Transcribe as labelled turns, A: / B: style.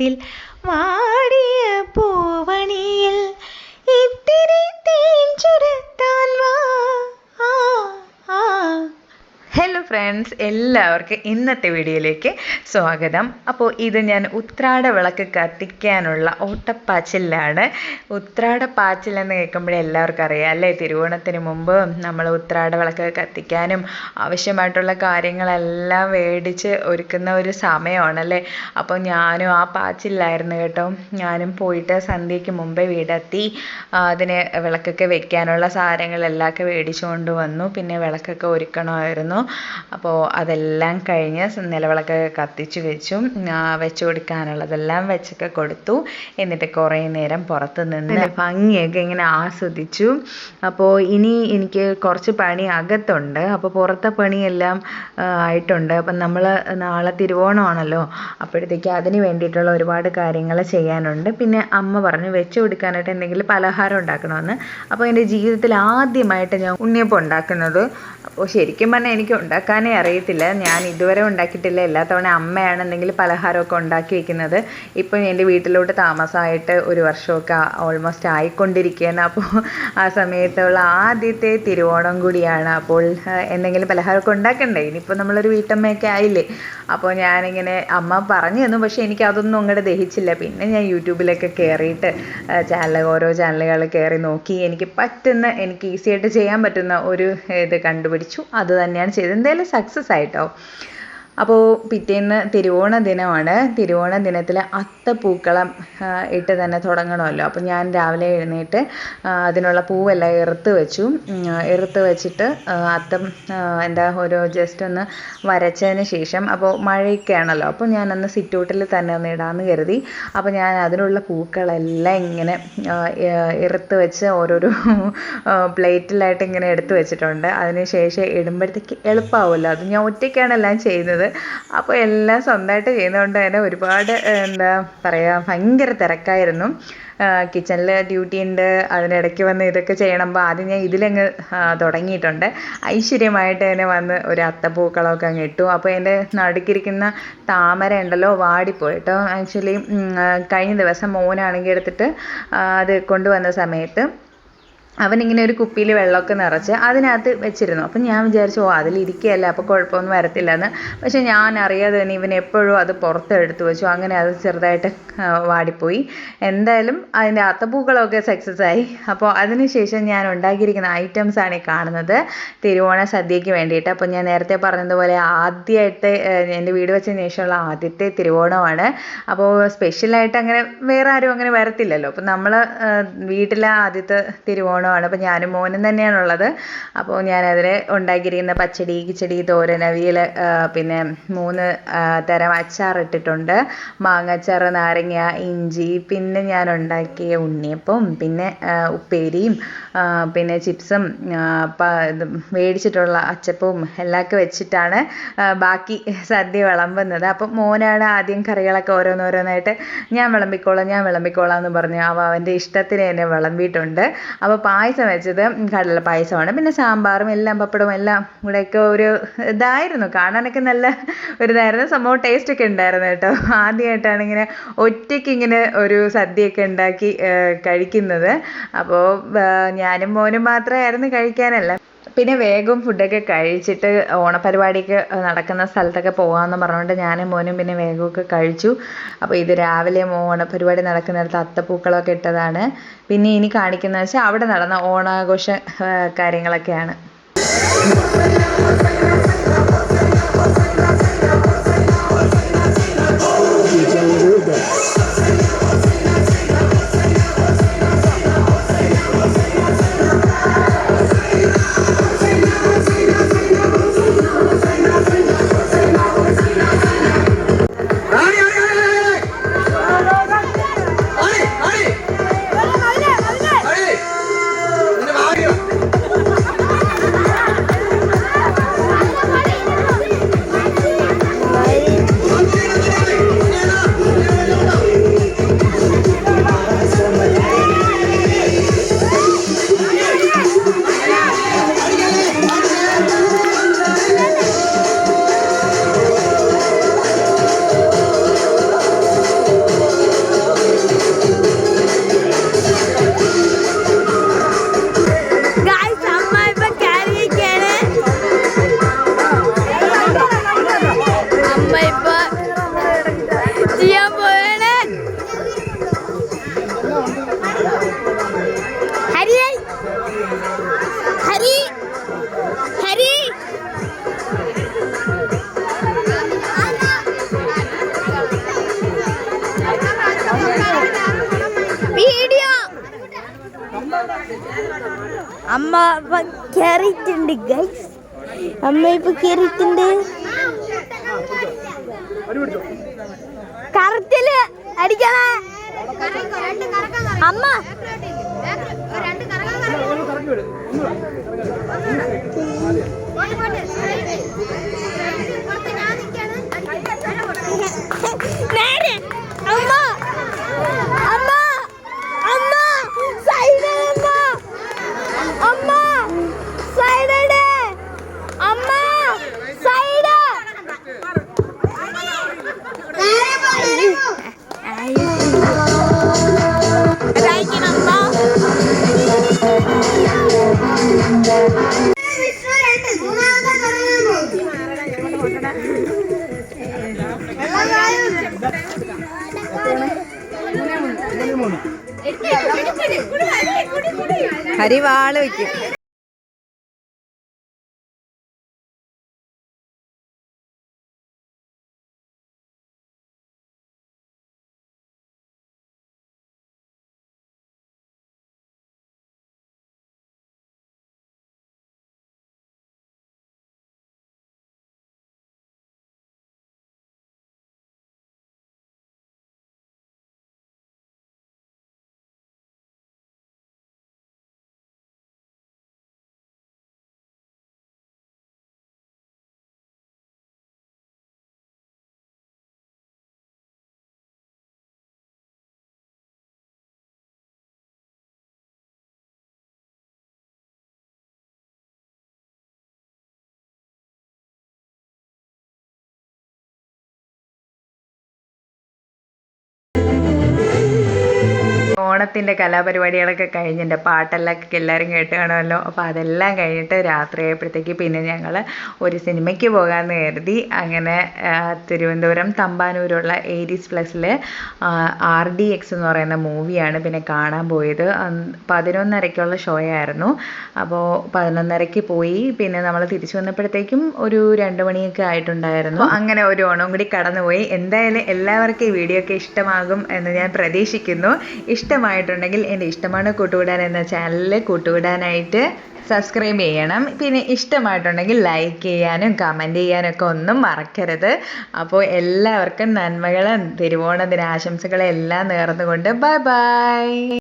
A: लागतील मा ഫ്രണ്ട്സ് എല്ലാവർക്കും ഇന്നത്തെ വീഡിയോയിലേക്ക് സ്വാഗതം. അപ്പോൾ ഇത് ഞാൻ ഉത്രാട വിളക്ക് കത്തിക്കാനുള്ള ഓട്ടപ്പാച്ചിലാണ്. ഉത്രാട പാച്ചിൽ എന്ന് കേൾക്കുമ്പോഴേ എല്ലാവർക്കും അറിയാം അല്ലേ? തിരുവോണത്തിന് മുമ്പ് നമ്മൾ ഉത്രാട വിളക്ക് കത്തിക്കാനും ആവശ്യമായിട്ടുള്ള കാര്യങ്ങളെല്ലാം മേടിച്ച് ഒരുക്കുന്ന ഒരു സമയമാണല്ലേ? അപ്പോൾ ഞാനും ആ പാച്ചിലായിരുന്നു കേട്ടോ. ഞാനും പോയിട്ട് സന്ധ്യയ്ക്ക് മുമ്പേ വീടെത്തി. അതിനെ വിളക്കൊക്കെ വെക്കാനുള്ള സാധനങ്ങളെല്ലാം ഒക്കെ മേടിച്ചുകൊണ്ട് വന്നു. പിന്നെ വിളക്കൊക്കെ ഒരുക്കണമായിരുന്നു. അപ്പോൾ അതെല്ലാം കഴിഞ്ഞ് നിലവിളക്ക് കത്തിച്ച് വെച്ചു വെച്ച് കൊടുക്കാനുള്ളതെല്ലാം വെച്ചൊക്കെ കൊടുത്തു. എന്നിട്ട് കുറേ നേരം പുറത്ത് നിന്ന് ഭംഗിയൊക്കെ ഇങ്ങനെ ആസ്വദിച്ചു. അപ്പോൾ ഇനി എനിക്ക് കുറച്ച് പണി അകത്തുണ്ട്. അപ്പോൾ പുറത്തെ പണിയെല്ലാം ആയിട്ടുണ്ട്. അപ്പം നമ്മൾ നാളെ തിരുവോണമാണല്ലോ. അപ്പോഴത്തേക്ക് അതിന് വേണ്ടിയിട്ടുള്ള ഒരുപാട് കാര്യങ്ങൾ ചെയ്യാനുണ്ട്. പിന്നെ അമ്മ പറഞ്ഞു വെച്ച് കൊടുക്കാനായിട്ട് എന്തെങ്കിലും പലഹാരം ഉണ്ടാക്കണമെന്ന്. അപ്പോൾ എന്റെ ജീവിതത്തിൽ ആദ്യമായിട്ട് ഞാൻ ഉണ്ണിയപ്പം ഉണ്ടാക്കുന്നത്. അപ്പോൾ ശരിക്കും പറഞ്ഞാൽ എനിക്ക് ഉണ്ടാക്കാനേ അറിയത്തില്ല. ഞാൻ ഇതുവരെ ഉണ്ടാക്കിയിട്ടില്ല. എല്ലാ തവണ അമ്മയാണ് എന്തെങ്കിലും പലഹാരമൊക്കെ ഉണ്ടാക്കി വെക്കുന്നത്. ഇപ്പം എന്റെ വീട്ടിലോട്ട് താമസമായിട്ട് ഒരു വർഷമൊക്കെ ഓൾമോസ്റ്റ് ആയിക്കൊണ്ടിരിക്കുകയാണ്. അപ്പോൾ ആ സമയത്തുള്ള ആദ്യത്തെ തിരുവോണം കൂടിയാണ്. അപ്പോൾ എന്തെങ്കിലും പലഹാരമൊക്കെ ഉണ്ടാക്കണ്ടേ? ഇനിയിപ്പോൾ നമ്മളൊരു വീട്ടമ്മയൊക്കെ ആയില്ലേ? അപ്പോൾ ഞാനിങ്ങനെ അമ്മ പറഞ്ഞു തന്നു. പക്ഷേ എനിക്ക് അതൊന്നും അങ്ങോട്ട് ദഹിച്ചില്ല. പിന്നെ ഞാൻ യൂട്യൂബിലൊക്കെ കയറിയിട്ട് ചാനൽ ഓരോ ചാനലുകൾ കയറി നോക്കി എനിക്ക് പറ്റുന്ന എനിക്ക് ഈസിയായിട്ട് ചെയ്യാൻ പറ്റുന്ന ഒരു ഇത് കണ്ടുപിടിച്ചു. അത് തന്നെയാണ് ചെയ്തത്. എന്തായാലും സക്സസ് ആയിട്ടോ? അപ്പോൾ പിറ്റേന്ന് തിരുവോണ ദിനമാണ്. തിരുവോണ ദിനത്തിൽ അത്തപ്പൂക്കളം ഇട്ട് തന്നെ തുടങ്ങണമല്ലോ. അപ്പോൾ ഞാൻ രാവിലെ എഴുന്നേറ്റ് അതിനുള്ള പൂവെല്ലാം എറുത്ത് വെച്ചു. എറുത്ത് വെച്ചിട്ട് അത്തം എന്താ ഓരോ ജസ്റ്റ് ഒന്ന് വരച്ചതിന് ശേഷം അപ്പോൾ മഴയൊക്കെയാണല്ലോ. അപ്പോൾ ഞാനന്ന് സിറ്റൗട്ടിൽ തന്നെ ഒന്ന് ഇടാമെന്ന് കരുതി. അപ്പോൾ ഞാൻ അതിനുള്ള പൂക്കളെല്ലാം ഇങ്ങനെ എറുത്ത് വെച്ച് ഓരോരോ പ്ലേറ്റിലായിട്ട് ഇങ്ങനെ എടുത്ത് വെച്ചിട്ടുണ്ട്. അതിന് ശേഷം ഇടുമ്പോഴത്തേക്ക് എളുപ്പമാവുമല്ലോ അത് ഞാൻ ഒറ്റയ്ക്കാണ് എല്ലാം ചെയ്യുന്നത്. അപ്പോൾ എല്ലാം സ്വന്തമായിട്ട് ചെയ്യുന്നതുകൊണ്ട് തന്നെ ഒരുപാട് എന്താ പറയുക ഭയങ്കര തിരക്കായിരുന്നു. കിച്ചണിൽ ഡ്യൂട്ടി ഉണ്ട്. അതിനിടയ്ക്ക് വന്ന് ഇതൊക്കെ ചെയ്യണമ്പോൾ ആദ്യം ഞാൻ ഇതിലങ്ങ് തുടങ്ങിയിട്ടുണ്ട്. ഐശ്വര്യമായിട്ട് തന്നെ വന്ന് ഒരു അത്തപ്പൂക്കളമൊക്കെ അങ്ങ് ഇട്ടു. അപ്പോൾ എന്റെ നടുക്കിരിക്കുന്ന താമര ഉണ്ടല്ലോ വാടിപ്പോയി കേട്ടോ ആക്ച്വലി കഴിഞ്ഞ ദിവസം മോനാണെങ്കിൽ എടുത്തിട്ട് അത് കൊണ്ടുവന്ന സമയത്ത് അവനിങ്ങനെ ഒരു കുപ്പിയിൽ വെള്ളമൊക്കെ നിറച്ച് അതിനകത്ത് വെച്ചിരുന്നു. അപ്പം ഞാൻ വിചാരിച്ചു ഓ അതിലിരിക്കുകയല്ല അപ്പോൾ കുഴപ്പമൊന്നും വരത്തില്ല എന്ന് പക്ഷെ ഞാൻ അറിയാതെ തന്നെ ഇവൻ എപ്പോഴും അത് പുറത്തെടുത്ത് വെച്ചു. അങ്ങനെ അത് ചെറുതായിട്ട് വാടിപ്പോയി. എന്തായാലും അതിന്റെ അത്തപ്പൂക്കളമൊക്കെ സക്സസ് ആയി. അപ്പോൾ അതിനുശേഷം ഞാൻ ഉണ്ടാക്കിയിരിക്കുന്ന ഐറ്റംസ് ആണ് ഈ കാണുന്നത്. തിരുവോണ സദ്യയ്ക്ക് വേണ്ടിയിട്ട്. അപ്പോൾ ഞാൻ നേരത്തെ പറഞ്ഞതുപോലെ ആദ്യമായിട്ട് എന്റെ വീട് വെച്ചതിന് ശേഷമുള്ള ആദ്യത്തെ തിരുവോണമാണ്. അപ്പോൾ സ്പെഷ്യലായിട്ട് അങ്ങനെ വേറെ ആരും അങ്ങനെ വരത്തില്ലല്ലോ. അപ്പം നമ്മൾ വീട്ടിലെ ആദ്യത്തെ തിരുവോണമാണ് അപ്പോൾ ഞാനും മോനും തന്നെയാണുള്ളത്. അപ്പോൾ ഞാനതിൽ ഉണ്ടാക്കിയിരിക്കുന്ന പച്ചടി കിച്ചടി തോരൻ അവിയൽ പിന്നെ മൂന്ന് തരം അച്ചാർ ഇട്ടിട്ടുണ്ട്. മാങ്ങച്ചാർ നാരങ്ങ ഇഞ്ചി പിന്നെ ഞാൻ ഉണ്ടാക്കിയ ഉണ്ണിയപ്പം പിന്നെ ഉപ്പേരിയും പിന്നെ ചിപ്സും മേടിച്ചിട്ടുള്ള അച്ചപ്പവും എല്ലാമൊക്കെ വെച്ചിട്ടാണ് ബാക്കി സദ്യ വിളമ്പുന്നത്. അപ്പം മോനാണ് ആദ്യം കറികളൊക്കെ ഓരോന്നോരോന്നായിട്ട് ഞാൻ വിളമ്പിക്കോളാം ഞാൻ വിളമ്പിക്കോളാം എന്ന് പറഞ്ഞു. അവ അവന്റെ ഇഷ്ടത്തിന് തന്നെ വിളമ്പിയിട്ടുണ്ട്. അപ്പോൾ പായസം വെച്ചത് കടല പായസമാണ്. പിന്നെ സാമ്പാറും എല്ലാം പപ്പടവും എല്ലാം കൂടെയൊക്കെ ഒരു ഇതായിരുന്നു. കാണാനൊക്കെ നല്ല ഒരു ഇതായിരുന്നു സംഭവം ടേസ്റ്റ് ഒക്കെ ഉണ്ടായിരുന്നു കേട്ടോ. ആദ്യമായിട്ടാണ് ഇങ്ങനെ ഒറ്റയ്ക്ക് ഇങ്ങനെ ഒരു സദ്യയൊക്കെ ഉണ്ടാക്കി കഴിക്കുന്നത്. അപ്പോൾ ഞാനും മോനും മാത്രമായിരുന്നു കഴിക്കാനല്ല. പിന്നെ വേഗം ഫുഡൊക്കെ കഴിച്ചിട്ട് ഓണപരിപാടിക്ക് നടക്കുന്ന സ്ഥലത്തൊക്കെ പോകാമെന്ന് പറഞ്ഞുകൊണ്ട് ഞാനും മോനും പിന്നെ വേഗമൊക്കെ കഴിച്ചു. അപ്പോൾ ഇത് രാവിലെ ഓണപരിപാടി നടക്കുന്നിടത്ത് അത്തപ്പൂക്കളമൊക്കെ ഇട്ടതാണ്. പിന്നെ ഇനി കാണിക്കുന്നത് വെച്ചാൽ അവിടെ നടന്ന ഓണാഘോഷ കാര്യങ്ങളൊക്കെയാണ്.
B: അമ്മ കയറിയിട്ടുണ്ട് ഗൈസ് അമ്മ ഇപ്പൊ കയറിയിട്ടുണ്ട് കറക്റ്റിൽ അടിക്കണേ. അമ്മ. നേരെ
A: ഹരി വാൾ വെക്കും ഓണത്തിന്റെ കലാപരിപാടികളൊക്കെ കഴിഞ്ഞ് എന്റെ പാട്ടെല്ലാം എല്ലാവരും കേട്ട് കാണുമല്ലോ അപ്പോൾ അതെല്ലാം കഴിഞ്ഞിട്ട് രാത്രി ആയപ്പോഴത്തേക്ക് പിന്നെ ഞങ്ങൾ ഒരു സിനിമയ്ക്ക് പോകാമെന്ന് കരുതി. അങ്ങനെ തിരുവനന്തപുരം തമ്പാനൂരുള്ള എയ്ഡീസ് പ്ലസ്സിൽ ആർ ഡി എക്സ് എന്ന് പറയുന്ന മൂവിയാണ് പിന്നെ കാണാൻ പോയത്. പതിനൊന്നരയ്ക്കുള്ള ഷോ ആയിരുന്നു അപ്പോൾ പതിനൊന്നരയ്ക്ക് പോയി. പിന്നെ നമ്മൾ തിരിച്ചു വന്നപ്പോഴത്തേക്കും ഒരു രണ്ട് മണിയൊക്കെ ആയിട്ടുണ്ടായിരുന്നു. അങ്ങനെ ഒരു ഓണം കൂടി കടന്നുപോയി. എന്തായാലും എല്ലാവർക്കും ഈ വീഡിയോ ഒക്കെ ഇഷ്ടമാകും എന്ന് ഞാൻ പ്രതീക്ഷിക്കുന്നു. ഇഷ്ടമായിട്ടുണ്ടെങ്കിൽ എന്റെ ഇഷ്ടമാണ് കൂട്ടുകൂടാൻ എന്ന ചാനലിൽ കൂട്ടുകൂടാനായിട്ട് സബ്സ്ക്രൈബ് ചെയ്യണം. പിന്നെ ഇഷ്ടമായിട്ടുണ്ടെങ്കിൽ ലൈക്ക് ചെയ്യാനും കമന്റ് ചെയ്യാനും ഒക്കെ ഒന്നും മറക്കരുത്. അപ്പോൾ എല്ലാവർക്കും നന്മകളും തിരുവോണ ദിനാശംസകളും എല്ലാം നേർന്നുകൊണ്ട് ബൈ ബൈ